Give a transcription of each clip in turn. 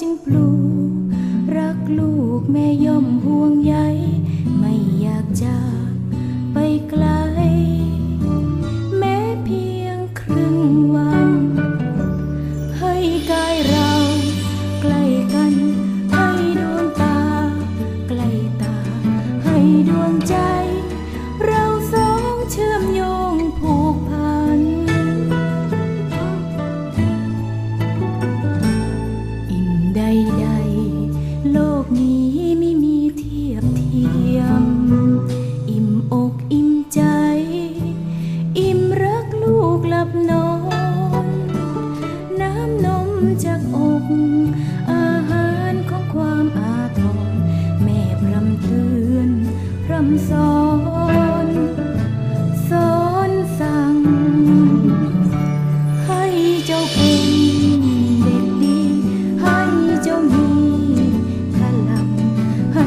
จึงปลูก รักลูกแม่ย่อมห่วงใยไม่อยากจาก ใดๆ โลกนี้ไม่มีเทียบเทียม อิ่มอกอิ่มใจ อิ่มรักลูกหลับนอน น้ำนมจากอกอาหารของความอาทรแม่พรำเตือนพรำสอน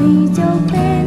你就飞。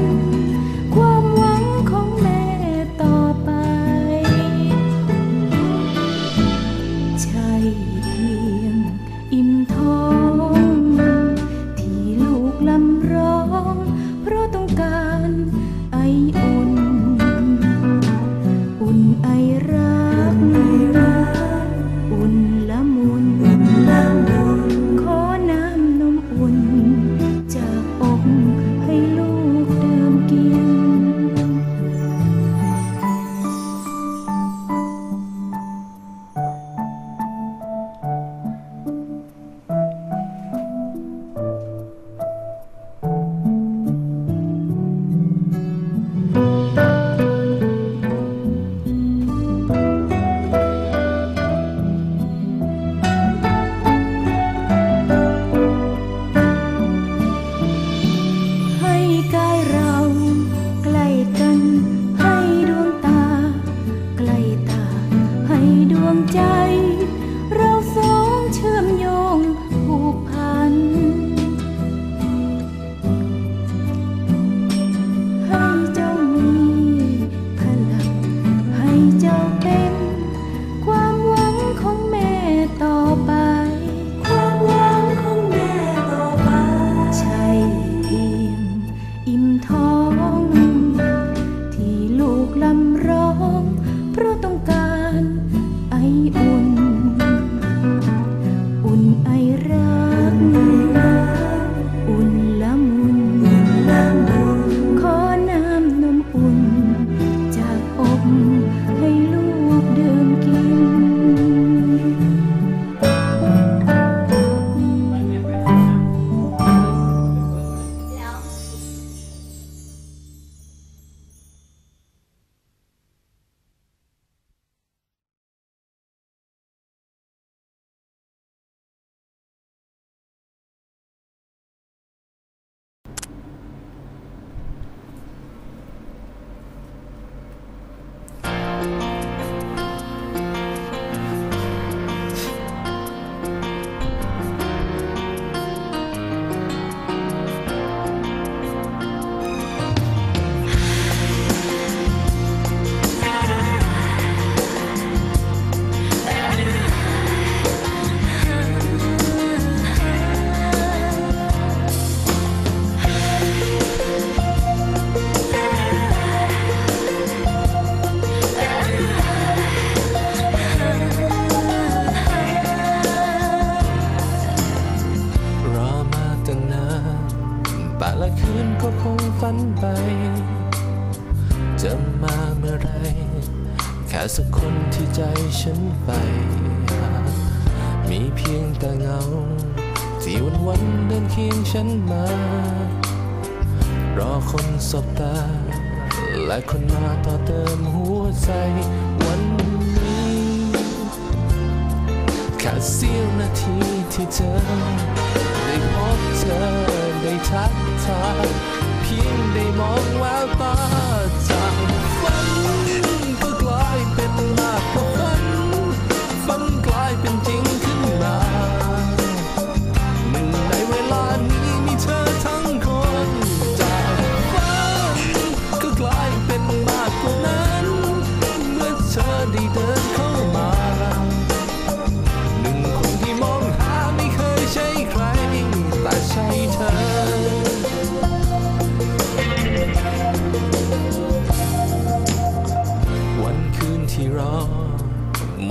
แต่สักคนที่ใจฉันไปหามีเพียงแต่เงา ที่วันวันเดินเคียงฉันมา รอคนสบตา และคนมาต่อเติมหัวใจวันนี้แค่เสี้ยวนาทีที่เธอ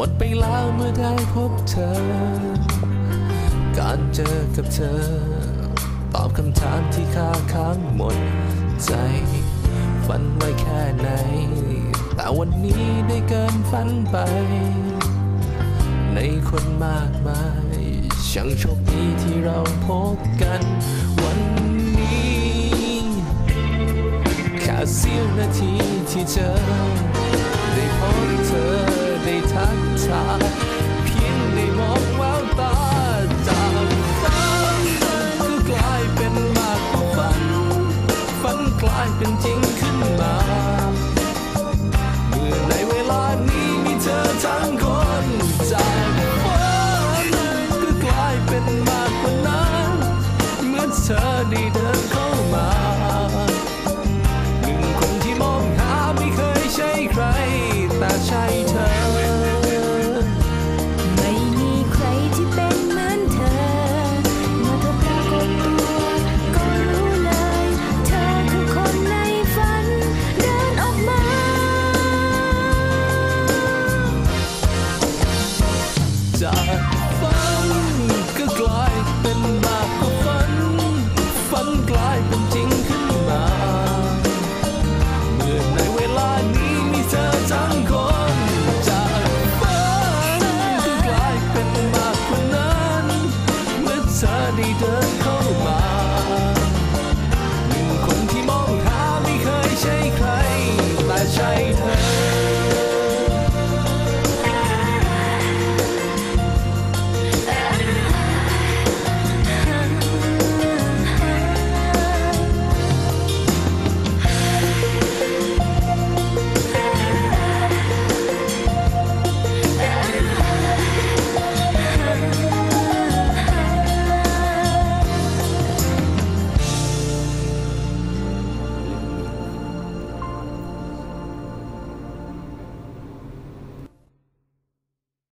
หมดไปแล้วเมื่อได้พบเธอ การเจอกับเธอ ตอบคำถามที่ค้าค้างหมดใจ ฝันไว้แค่ไหน แต่วันนี้ได้เกินฝันไป ในคนมากมายช่างโชคดีที่เราพบกัน วันนี้แค่เสี้ยวนาทีที่เจอได้พบเธอ ได้ทักทายเพียงได้มองแววตาจากฝันก็กลายเป็นมากกว่าฝันฝันกลายเป็นจริง